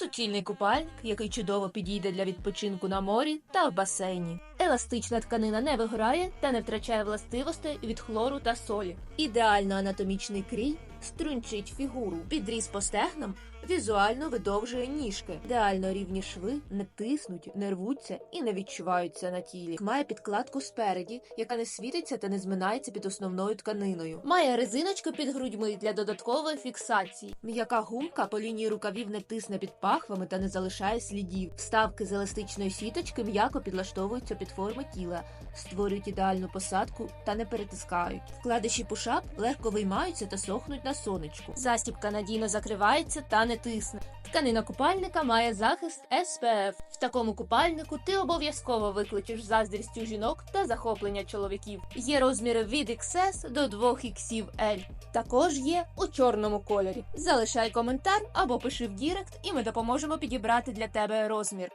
Суцільний купальник, який чудово підійде для відпочинку на морі та в басейні. Еластична тканина не вигорає та не втрачає властивостей від хлору та солі. Ідеально анатомічний крій струнчить фігуру. Підріз по стегнам візуально видовжує ніжки. Ідеально рівні шви не тиснуть, не рвуться і не відчуваються на тілі. Має підкладку спереді, яка не світиться та не зминається під основною тканиною. Має резиночку під грудьми для додаткової фіксації. М'яка гумка по лінії рукавів не тисне під пахвами та не залишає слідів. Вставки з еластичної сіточки м'яко підлаштовуються під форми тіла, створюють ідеальну посадку та не перетискають. Вкладиші пушап легко виймаються та сохнуть на сонечку. Застібка надійно закривається та не тисне. Тканина купальника має захист SPF. В такому купальнику ти обов'язково викличеш заздрість у жінок та захоплення чоловіків. Є розміри від XS до 2XL. Також є у чорному кольорі. Залишай коментар або пиши в Дірект, і ми допоможемо підібрати для тебе розмір.